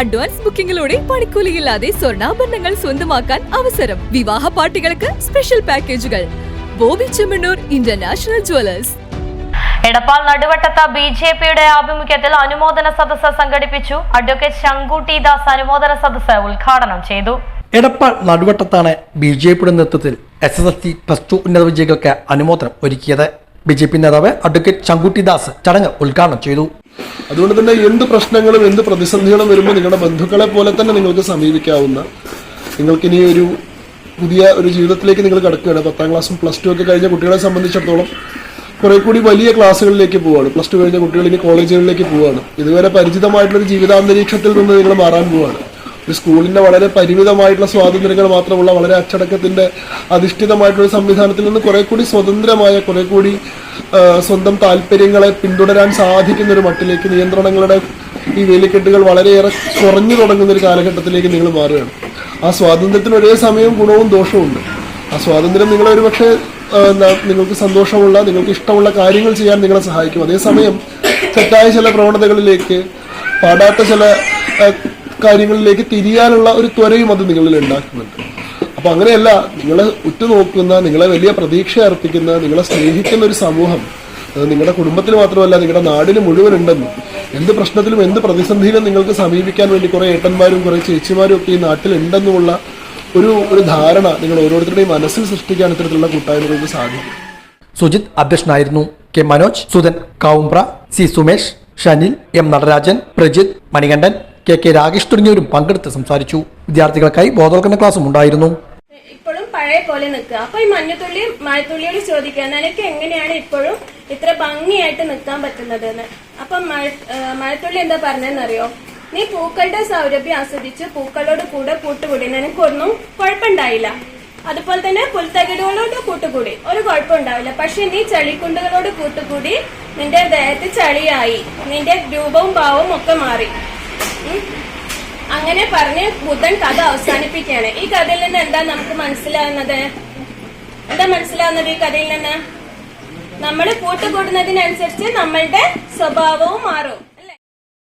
Advance ബുക്കിംഗിലൂടെ പണിക്കൂലിയില്ലാതെ സ്വർണാഭരണങ്ങൾ സ്വന്തമാക്കാൻ അവസരം. വിവാഹ പാർട്ടികൾക്ക് സ്പെഷ്യൽ പാക്കേജുകൾ. ബോബി ചെമ്മണ്ണൂർ ഇന്റർനാഷണൽ ജുവലേഴ്സ് എടപ്പാൾ നടുവട്ടത്ത് ബി ജെ പിയുടെ ആഭിമുഖ്യത്തിൽ അനുമോദന സദസ്സ് സംഘടിപ്പിച്ചു. അഡ്വക്കേറ്റ് ശങ്കുട്ടി ദാസ് അനുമോദന സദസ്സ് ഉദ്ഘാടനം ചെയ്തു. എടപ്പാൾ നടുവട്ടത്താണ് ബി ജെ പിയുടെ നേതൃത്വത്തിൽ S S L C plus two ഉന്നത വിജയികൾക്ക് അനുമോദനം ഒരുക്കിയത്. ബി ജെ പി നേതാവ് അഡ്വക്കേറ്റ് ശങ്കുട്ടി ദാസ് ചടങ്ങ് ഉദ്ഘാടനം ചെയ്തു. അതുകൊണ്ട് തന്നെ എന്ത് പ്രശ്നങ്ങളും എന്ത് പ്രതിസന്ധികളും വരുമ്പോൾ നിങ്ങളുടെ ബന്ധുക്കളെ പോലെ തന്നെ നിങ്ങൾക്ക് സമീപിക്കാവുന്ന നിങ്ങൾക്കിനി ഒരു പുതിയ ഒരു ജീവിതത്തിലേക്ക് നിങ്ങൾ കിടക്കുകയാണ്. പത്താം ക്ലാസ്സും പ്ലസ് ടു ഒക്കെ കഴിഞ്ഞ കുട്ടികളെ സംബന്ധിച്ചിടത്തോളം കുറെ കൂടി വലിയ ക്ലാസ്സുകളിലേക്ക് പോവാണ്. പ്ലസ് ടു കഴിഞ്ഞ കുട്ടികൾ ഇനി കോളേജുകളിലേക്ക് പോവാണ്. ഇതുവരെ പരിചിതമായിട്ടുള്ള ഒരു ജീവിതാന്തരീക്ഷത്തിൽ നിന്ന് നിങ്ങൾ മാറാൻ പോവാണ്. ഒരു സ്കൂളിന്റെ വളരെ പരിമിതമായിട്ടുള്ള സ്വാതന്ത്ര്യങ്ങൾ മാത്രമുള്ള വളരെ അച്ചടക്കത്തിന്റെ അധിഷ്ഠിതമായിട്ടുള്ള സംവിധാനത്തിൽ നിന്ന് കുറെ കൂടി സ്വതന്ത്രമായ കുറെ കൂടി സ്വന്തം താല്പര്യങ്ങളെ പിന്തുടരാൻ സാധിക്കുന്ന ഒരു മട്ടിലേക്ക് നിയന്ത്രണങ്ങളുടെ ഈ വേലിക്കെട്ടുകൾ വളരെയേറെ കുറഞ്ഞു തുടങ്ങുന്ന ഒരു കാലഘട്ടത്തിലേക്ക് നിങ്ങൾ മാറുകയാണ്. ആ സ്വാതന്ത്ര്യത്തിന് ഒരേ സമയം ഗുണവും ദോഷവും ഉണ്ട്. ആ സ്വാതന്ത്ര്യം നിങ്ങളെ ഒരുപക്ഷെ നിങ്ങൾക്ക് സന്തോഷമുള്ള നിങ്ങൾക്ക് ഇഷ്ടമുള്ള കാര്യങ്ങൾ ചെയ്യാൻ നിങ്ങളെ സഹായിക്കും. അതേസമയം തെറ്റായ ചില പ്രവണതകളിലേക്ക് പാടാത്ത ചില കാര്യങ്ങളിലേക്ക് തിരിയാനുള്ള ഒരു ത്വരയും അത് നിങ്ങളിൽ ഉണ്ടാക്കുന്നുണ്ട്. അപ്പൊ അങ്ങനെയല്ല നിങ്ങളെ ഉറ്റുനോക്കുന്ന നിങ്ങളെ വലിയ പ്രതീക്ഷ അർപ്പിക്കുന്ന നിങ്ങളെ സ്നേഹിക്കുന്ന ഒരു സമൂഹം അത് നിങ്ങളുടെ കുടുംബത്തിൽ മാത്രമല്ല നിങ്ങളുടെ നാടിന് മുഴുവൻ ഉണ്ടെന്നും എന്ത് പ്രശ്നത്തിലും എന്ത് പ്രതിസന്ധിയിലും നിങ്ങൾക്ക് സമീപിക്കാൻ വേണ്ടി കുറെ ഏട്ടന്മാരും കുറെ ചേച്ചിമാരും ഒക്കെ ഈ നാട്ടിൽ ഉണ്ടെന്നുമുള്ള ഒരു ഒരു ധാരണ നിങ്ങൾ ഓരോരുത്തരുടെയും മനസ്സിൽ സൃഷ്ടിക്കാൻ ഇത്തരത്തിലുള്ള കൂട്ടായ്മകൾക്ക് സാധിക്കും. സുജിത് അധ്യക്ഷനായിരുന്നു K Manoj Sudhan Kavumbra C Sumesh Shanil M Natarajan Prajith Manikandan K K Rakesh തുടങ്ങിയവരും പങ്കെടുത്ത് സംസാരിച്ചു. വിദ്യാർത്ഥികൾക്കായി ബോധവൽക്കരണ ക്ലാസും ഉണ്ടായിരുന്നു. ഇപ്പോഴും പഴയ പോലെ നിൽക്കുക. അപ്പൊ ഈ മഞ്ഞത്തുള്ളിയും മഴത്തുള്ളിയോട് ചോദിക്കുക നിനക്ക് എങ്ങനെയാണ് ഇപ്പോഴും ഇത്ര ഭംഗിയായിട്ട് നിൽക്കാൻ പറ്റുന്നത് എന്ന് അപ്പൊ മഴ മഴത്തുള്ളി എന്താ പറഞ്ഞതെന്നറിയോ? നീ പൂക്കളുടെ സൗരഭ്യം ആസ്വദിച്ച് പൂക്കളോട് കൂടെ കൂട്ടുകൂടി. നിനക്കൊന്നും കുഴപ്പമുണ്ടായില്ല. അതുപോലെ തന്നെ പുൽത്തകിടുകളോട് കൂട്ടുകൂടി. ഒരു കുഴപ്പമുണ്ടാവില്ല. പക്ഷെ നീ ചളിക്കുണ്ടുകളോട് കൂട്ടുകൂടി. നിന്റെ ദേഹത്ത് ചളിയായി. നിന്റെ രൂപവും ഭാവവും ഒക്കെ മാറി. അങ്ങനെ പറഞ്ഞ് ബുദ്ധൻ കഥ അവസാനിപ്പിക്കുകയാണ്. ഈ കഥയിൽ നിന്ന് എന്താ നമുക്ക് മനസ്സിലാവുന്നത്? എന്താ മനസ്സിലാവുന്നത് ഈ കഥയിൽ നിന്ന്? നമ്മൾ കൂട്ടുകൂടുന്നതിനനുസരിച്ച് നമ്മളുടെ സ്വഭാവവും മാറും.